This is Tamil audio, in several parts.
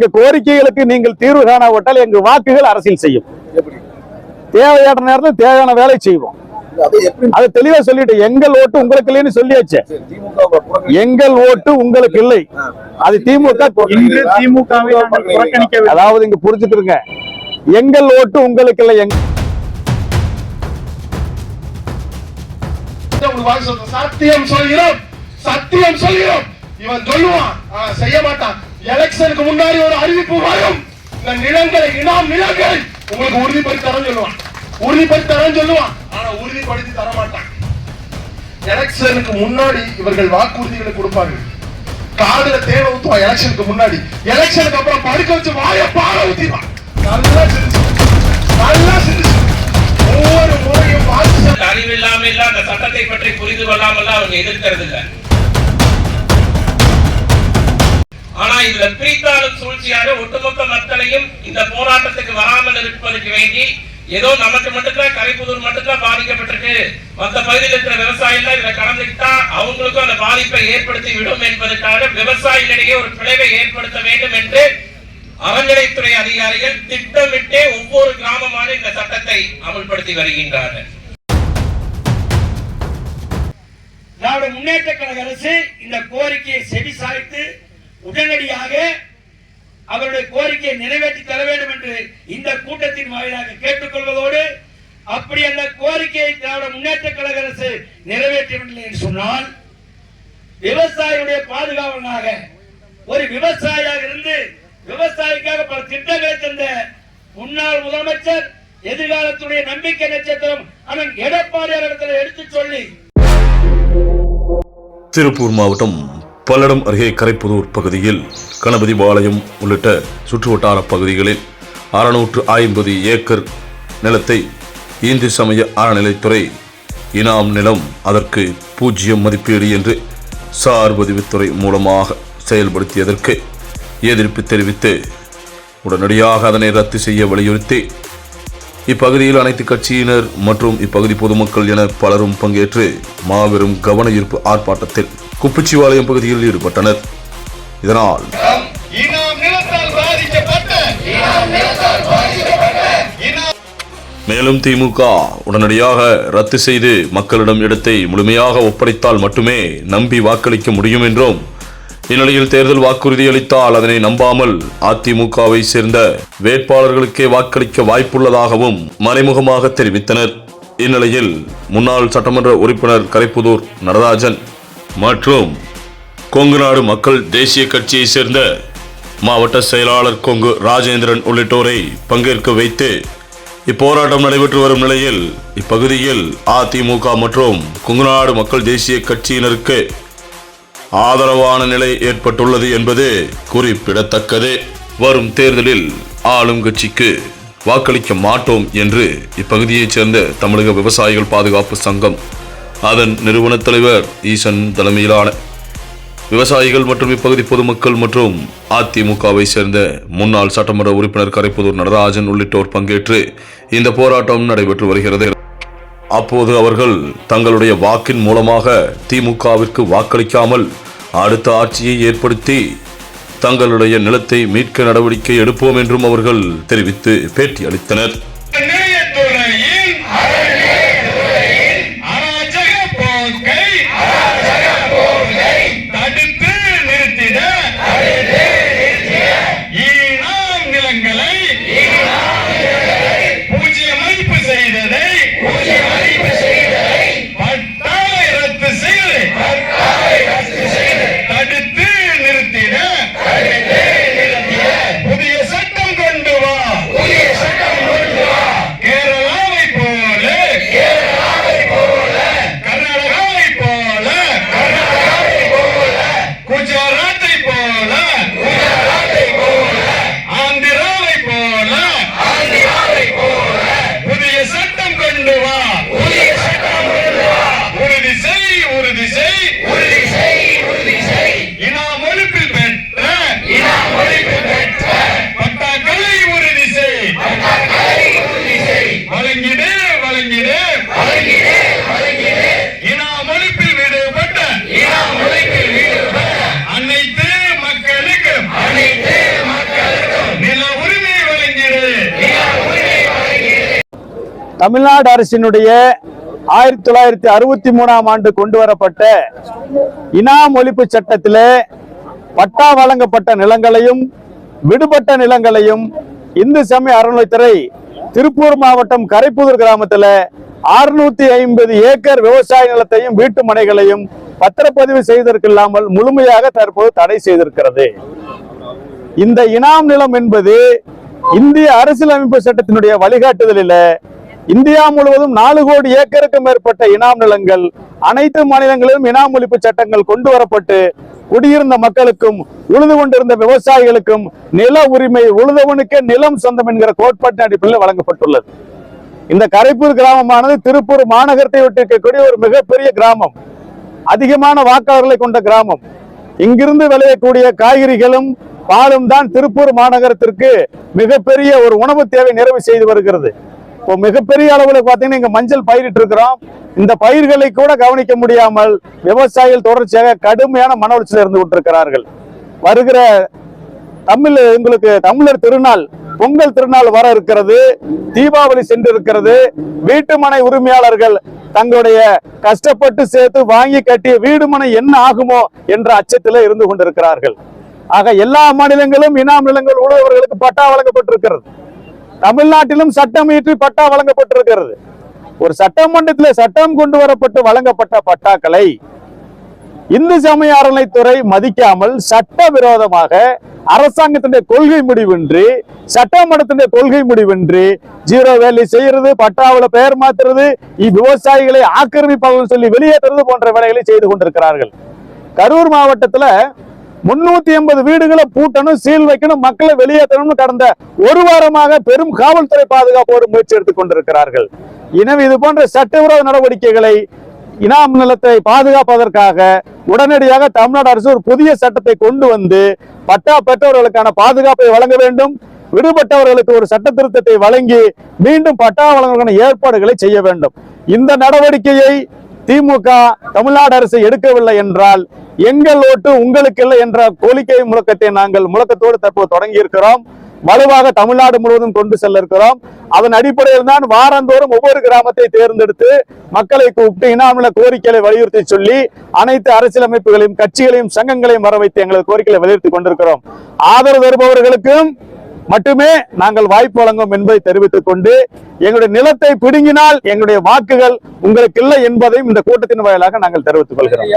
எங்க கோரிக்கைகளுக்கு நீங்கள் தீர்வு காணாவிட்டால் எங்க வாக்குகள் அரசியல் செய்யும். தேவையான நேரத்தில் தேவையான வேலை செய்வோம். அதை எப்படி? அது தெளிவா சொல்லிட்டு எங்கள் ஓட்டு உங்களுக்கு இல்லைன்னு சொல்லியாச்சு. திமுக எங்கள் ஓட்டு உங்களுக்கு இல்லை. அது திமுக புறக்கணிக்கவில்லை. அதாவது இங்க புரிஞ்சுக்கிறங்க எங்கள் ஓட்டு உங்களுக்கு இல்லை. எங்க. சத்தியம் சொல்கிறோம். சத்தியம் சொல்கிறோம். இவன் சொல்லுவான். செய்ய மாட்டான். எலெக்ஷனுக்கு முன்னாடி ஒரு அறிவிப்பு வரும். இந்த நிலங்களை இனாம் நிலங்கள். உங்களுக்கு உறுதிப்படுத்தி தரேன் சொல்லுவான். உறுதிப்படுத்தி தரேன் சொல்லுவான். ஆனா உறுதிப்படுத்தி தர மாட்டான். எலெக்ஷனுக்கு முன்னாடி இவர்கள் வாக்குறுதிகளை கொடுப்பார்கள். காதுல தேவை ஊத்துவான் எலெக்ஷனுக்கு முன்னாடி. எலெக்ஷனுக்கு அப்புறம் படுக்க வச்சு வாய பால ஊத்திடுவான். நல்லா சிரிச்சு நல்லா சிரிச்சு ஒவ்வொரு முறையும் அறிவில்லாமல் அந்த இல்ல அந்த சட்டத்தை பற்றி புரிந்து கொள்ளாமல் அவங்க எதிர்க்கிறது இல்லை ஆனா இதுல பிரித்தாளும் சூழ்ச்சியாக ஒட்டுமொத்த மக்களையும் இந்த போராட்டத்துக்கு வராமல் இருப்பதற்கு வேண்டி ஏதோ நமக்கு மட்டும்தான் கரைப்புதூர் மட்டும்தான் பாதிக்கப்பட்டிருக்கு. மத்த பகுதியில் இருக்கிற விவசாயிகள் இதுல கலந்துக்கிட்டா அவங்களுக்கும் அந்த பாதிப்பை ஏற்படுத்தி விடும் என்பதற்காக விவசாயிகளிடையே ஒரு பிளவை ஏற்படுத்த வேண்டும் என்று அறநிலைத்துறை அதிகாரிகள் திட்டமிட்டே ஒவ்வொரு கிராமமான இந்த சட்டத்தை அமல்படுத்தி வருகின்றார்கள். திராவிட முன்னேற்ற கழக அரசு இந்த கோரிக்கையை செவிசாய்த்து உடனடியாக அவருடைய கோரிக்கையை நிறைவேற்றி தர வேண்டும் என்று இந்த கூட்டத்தின் வாயிலாக கேட்டுக்கொள்வதோடு அப்படி அந்த கோரிக்கையை திராவிட முன்னேற்ற கழக அரசு நிறைவேற்றவில்லை என்று சொன்னால் விவசாயியுடைய பாதுகாவலனாக ஒரு விவசாயியாக இருந்து விவசாயிக்காக பல திட்டங்களை தந்த முன்னாள் முதலமைச்சர் எதிர்காலத்துடைய நம்பிக்கை நட்சத்திரம் அண்ணன் எடப்பாடியார் இடத்துல எடுத்துச் சொல்லி திருப்பூர் மாவட்டம் பல்லடம் அருகே கரைப்புதூர் பகுதியில் கணபதி பாளையம் உள்ளிட்ட சுற்றுவட்டார பகுதிகளில் அறுநூற்று ஐம்பது ஏக்கர் நிலத்தை இந்து சமய அறநிலைத்துறை இனாம் நிலம் அதற்கு பூஜ்ஜியம் மதிப்பீடு என்று சார்பதிவுத்துறை மூலமாக செயல்படுத்தியதற்கு எதிர்ப்பு தெரிவித்து உடனடியாக அதனை ரத்து செய்ய வலியுறுத்தி இப்பகுதியில் அனைத்து கட்சியினர் மற்றும் இப்பகுதி பொதுமக்கள் என பலரும் பங்கேற்று மாபெரும் கவன ஈர்ப்பு ஆர்ப்பாட்டத்தில் குப்பிச்சிவாளையம் பகுதியில் ஈடுபட்டனர். இதனால் மேலும் திமுக உடனடியாக ரத்து செய்து மக்களிடம் இடத்தை முழுமையாக ஒப்படைத்தால் மட்டுமே நம்பி வாக்களிக்க முடியும் என்றும் இந்நிலையில் தேர்தல் வாக்குறுதி அளித்தால் அதனை நம்பாமல் அதிமுகவை சேர்ந்த வேட்பாளர்களுக்கே வாக்களிக்க வாய்ப்புள்ளதாகவும் மறைமுகமாக தெரிவித்தனர். இந்நிலையில் முன்னாள் சட்டமன்ற உறுப்பினர் கரைப்புதூர் நடராஜன். மற்றும் கொங்கு நாடு மக்கள் தேசிய கட்சியை சேர்ந்த மாவட்ட செயலாளர் கொங்கு ராஜேந்திரன் உள்ளிட்டோரை பங்கேற்க வைத்து இப்போராட்டம் நடைபெற்று வரும் நிலையில் இப்பகுதியில் அதிமுக மற்றும் கொங்குநாடு மக்கள் தேசிய கட்சியினருக்கு ஆதரவான நிலை ஏற்பட்டுள்ளது என்பது குறிப்பிடத்தக்கது. வரும் தேர்தலில் ஆளும் கட்சிக்கு வாக்களிக்க மாட்டோம் என்று இப்பகுதியைச் சேர்ந்த தமிழக விவசாயிகள் பாதுகாப்பு சங்கம் அதன் நிறுவன தலைவர் ஈசன் தலைமையிலான விவசாயிகள் மற்றும் இப்பகுதி பொதுமக்கள் மற்றும் அதிமுகவை சேர்ந்த முன்னாள் சட்டமன்ற உறுப்பினர் கரைப்புதூர் நடராஜன் உள்ளிட்டோர் பங்கேற்று இந்த போராட்டம் நடைபெற்று வருகிறது. அப்போது அவர்கள் தங்களுடைய வாக்கின் மூலமாக திமுகவிற்கு வாக்களிக்காமல் அடுத்த ஆட்சியை ஏற்படுத்தி தங்களுடைய நிலத்தை மீட்க நடவடிக்கை எடுப்போம் என்றும் அவர்கள் தெரிவித்து பேட்டி அளித்தனர். தமிழ்நாடு அரசினுடைய ஆயிரத்தி தொள்ளாயிரத்தி அறுபத்தி மூணாம் ஆண்டு கொண்டு வரப்பட்ட இனாம் ஒழிப்பு சட்டத்திலே பட்டா வழங்கப்பட்ட நிலங்களையும் விடுபட்ட நிலங்களையும் இந்து சமய அறநிலைத்துறை திருப்பூர் மாவட்டம் கரைப்புதூர் கிராமத்துல அறுநூத்தி ஐம்பது ஏக்கர் விவசாய நிலத்தையும் வீட்டு மனைகளையும் பத்திரப்பதிவு செய்திருக்கில்லாமல் முழுமையாக தற்போது தடை செய்திருக்கிறது. இந்த இனாம் நிலம் என்பது இந்திய அரசியலமைப்பு சட்டத்தினுடைய வழிகாட்டுதலில் இந்தியா முழுவதும் நாலு கோடி ஏக்கருக்கு மேற்பட்ட இனாம் நிலங்கள் அனைத்து மாநிலங்களிலும் இனாம் ஒழிப்பு சட்டங்கள் கொண்டு வரப்பட்டு குடியிருந்த மக்களுக்கும் உழுது கொண்டிருந்த விவசாயிகளுக்கும் நில உரிமை உழுதவனுக்கே நிலம் சொந்தம் என்கிற கோட்பாட்டின் அடிப்படையில் வழங்கப்பட்டுள்ளது. இந்த கரைப்பூர் கிராமமானது திருப்பூர் மாநகரத்தை விட்டு இருக்கக்கூடிய ஒரு மிகப்பெரிய கிராமம். அதிகமான வாக்காளர்களை கொண்ட கிராமம். இங்கிருந்து விளையக்கூடிய காய்கறிகளும் பாலும் தான் திருப்பூர் மாநகரத்திற்கு மிகப்பெரிய ஒரு உணவு தேவை நிறைவு செய்து வருகிறது. இப்போ மிகப்பெரிய அளவில் பார்த்தீங்கன்னா இங்கே மஞ்சள் பயிரிட்டு இருக்கிறோம். இந்த பயிர்களை கூட கவனிக்க முடியாமல் விவசாயிகள் தொடர்ச்சியாக கடுமையான மன உளைச்சல் இருந்து கொண்டிருக்கிறார்கள். வருகிற தமிழ் எங்களுக்கு தமிழர் திருநாள் பொங்கல் திருநாள் வர இருக்கிறது. தீபாவளி சென்று இருக்கிறது வீட்டுமனை உரிமையாளர்கள் தங்களுடைய கஷ்டப்பட்டு சேர்த்து வாங்கி கட்டிய வீடுமனை என்ன ஆகுமோ என்ற அச்சத்தில் இருந்து கொண்டிருக்கிறார்கள். ஆக எல்லா மாநிலங்களும் இனாம் நிலங்கள் உழவர்களுக்கு பட்டா வழங்கப்பட்டிருக்கிறது. தமிழ்நாட்டிலும் சட்டம் இயற்றி பட்டா வழங்கப்பட்டிருக்கிறது. ஒரு சட்டமன்றத்தில் சட்டம் கொண்டு வரப்பட்டு வழங்கப்பட்ட பட்டாக்களை இந்து சமய அறநிலைத்துறை மதிக்காமல் சட்ட விரோதமாக அரசாங்கத்தினுடைய கொள்கை முடிவின்றி சட்டமன்றத்தினுடைய கொள்கை முடிவின்றி ஜீரோ வேலை செய்யறது பட்டாவில் பெயர் மாத்துறது விவசாயிகளை ஆக்கிரமிப்பாளர்கள் சொல்லி வெளியேற்றுறது போன்ற வேலைகளை செய்து கொண்டிருக்கிறார்கள். கரூர் மாவட்டத்துல முன்னூத்தி எண்பது வீடுகளை பூட்டணும் சீல் வைக்கணும் மக்களை வெளியேற்றணும்னு கடந்த ஒரு வாரமாக பெரும் காவல்துறை பாதுகாப்போடு முயற்சி எடுத்துக் கொண்டிருக்கிறார்கள். எனவே இது போன்ற சட்டவிரோத நடவடிக்கைகளை இனாம் நிலத்தை பாதுகாப்பதற்காக உடனடியாக தமிழ்நாடு அரசு ஒரு புதிய சட்டத்தை கொண்டு வந்து பட்டா பெற்றவர்களுக்கான பாதுகாப்பை வழங்க வேண்டும். விடுபட்டவர்களுக்கு ஒரு சட்ட திருத்தத்தை வழங்கி மீண்டும் பட்டா வழங்குவதற்கான ஏற்பாடுகளை செய்ய வேண்டும். இந்த நடவடிக்கையை திமுக தமிழ்நாடு அரசு எடுக்கவில்லை என்றால் எங்கள் ஓட்டு உங்களுக்கு இல்லை என்ற கோரிக்கை முழக்கத்தை நாங்கள் முழக்கத்தோடு தற்போது தொடங்கி இருக்கிறோம் வலுவாக தமிழ்நாடு முழுவதும் கொண்டு செல்ல இருக்கிறோம் அதன் அடிப்படையில் தான் வாரந்தோறும் ஒவ்வொரு கிராமத்தை தேர்ந்தெடுத்து மக்களை கூப்பிட்டு இனாமல கோரிக்கைகளை வலியுறுத்தி சொல்லி அனைத்து அரசியலமைப்புகளையும் கட்சிகளையும் சங்கங்களையும் வர வைத்து எங்களது கோரிக்கைகளை வலியுறுத்தி கொண்டிருக்கிறோம். ஆதரவு தருபவர்களுக்கும் மட்டுமே நாங்கள் வாய்ப்பு வழங்கும் என்பதை தெரிவித்துக் கொண்டு எங்களுடைய நிலத்தை பிடுங்கினால் எங்களுடைய வாக்குகள் உங்களுக்கு இல்லை என்பதையும் இந்த கூட்டத்தின் வாயிலாக நாங்கள் தெரிவித்துக் கொள்கிறோம்.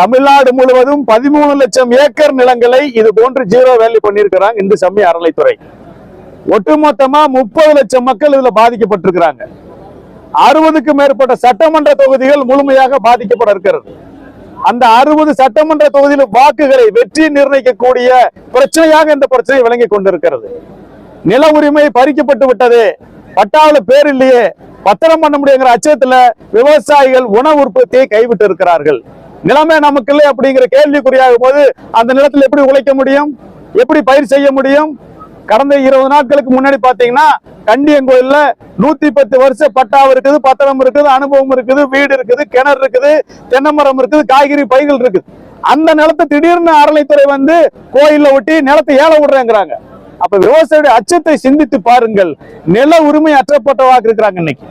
தமிழ்நாடு முழுவதும் பதிமூணு லட்சம் ஏக்கர் நிலங்களை இது போன்று ஜீரோ வேலி பண்ணியிருக்கிறாங்க இந்து சமய அறநிலைத்துறை ஒட்டுமொத்தமா முப்பது லட்சம் மக்கள் இதுல பாதிக்கப்பட்டிருக்கிறாங்க. அறுபதுக்கு மேற்பட்ட சட்டமன்ற தொகுதிகள் முழுமையாக பாதிக்கப்பட இருக்கிறது. அந்த அறுபது சட்டமன்ற தொகுதியில் வாக்குகளை வெற்றி நிர்ணயிக்கக்கூடிய பிரச்சனையாக இந்த பிரச்சனை விளங்கி கொண்டிருக்கிறது. நில உரிமை பறிக்கப்பட்டு விட்டது. பட்டாவுல பேர் இல்லையே. பத்திரம் பண்ண முடியுங்கிற அச்சத்துல விவசாயிகள் உணவு உற்பத்தியை கைவிட்டு இருக்கிறார்கள் நிலைமை நமக்கு இல்லை அப்படிங்கிற கேள்விக்குறியாகும் போது அந்த நிலத்தில் எப்படி உழைக்க முடியும்? எப்படி பயிர் செய்ய முடியும்? கடந்த இருபது நாட்களுக்கு முன்னாடி பாத்தீங்கன்னா கண்டியங்கோயில்ல நூத்தி பத்து வருஷ பட்டாவு இருக்குது பத்திரம் இருக்குது அனுபவம் இருக்குது வீடு இருக்குது கிணறு இருக்குது தென்னை மரம் இருக்குது காய்கறி பைகள் இருக்குது. அந்த நிலத்தை திடீர்னு அறநிலைத்துறை வந்து கோயில்ல ஒட்டி நிலத்தை ஏல விடுறேங்கிறாங்க. அப்ப விவசாயியுடைய அச்சத்தை சிந்தித்து பாருங்கள். நில உரிமை அற்றப்பட்டவாக இருக்கிறாங்க இன்னைக்கு.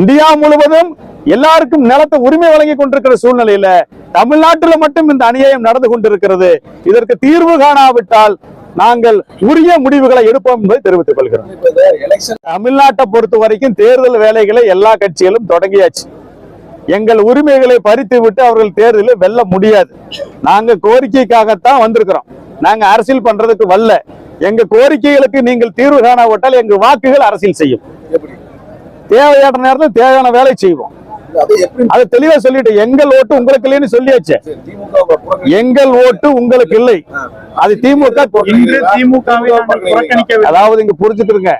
இந்தியா முழுவதும் எல்லாருக்கும் நிலத்தை உரிமை வழங்கி கொண்டிருக்கிற சூழ்நிலையில தமிழ்நாட்டில் மட்டும் இந்த அநியாயம் நடந்து கொண்டிருக்கிறது. இதற்கு தீர்வு காணாவிட்டால் நாங்கள் உரிய முடிவுகளை எடுப்போம் என்பதை தெரிவித்துக் கொள்கிறோம். தமிழ்நாட்டை பொறுத்த வரைக்கும் தேர்தல் வேலைகளை எல்லா கட்சிகளும் தொடங்கியாச்சு. எங்கள் உரிமைகளை பறித்து விட்டு அவர்கள் தேர்தலில் வெல்ல முடியாது. நாங்க கோரிக்கைக்காகத்தான் வந்திருக்கிறோம். நாங்க அரசியல் பண்றதுக்கு வரல எங்க கோரிக்கைகளுக்கு நீங்கள் தீர்வு காணாவிட்டால் எங்க வாக்குகள் அரசியல் செய்யும். தேவையான நேரத்தில் தேவையான வேலை செய்வோம். அது தெளிவா சொல்லிட்டு எங்கள் ஓட்டு உங்களுக்கு இல்லைன்னு சொல்லியாச்சு. திமுக எங்கள் ஓட்டு உங்களுக்கு இல்லை. அது திமுக புறக்கணிக்கவில்லை. அதாவது இங்க புரிஞ்சுக்கிறங்க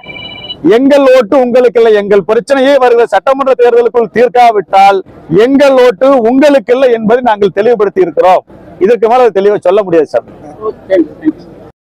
எங்கள் ஓட்டு உங்களுக்கு இல்லை. எங்கள் பிரச்சனையே வருகிற சட்டமன்ற தேர்தலுக்குள் தீர்க்காவிட்டால் எங்கள் ஓட்டு உங்களுக்கு இல்லை என்பதை நாங்கள் தெளிவுபடுத்தி இருக்கிறோம். இதற்கு மேல தெளிவா சொல்ல முடியாது சார்.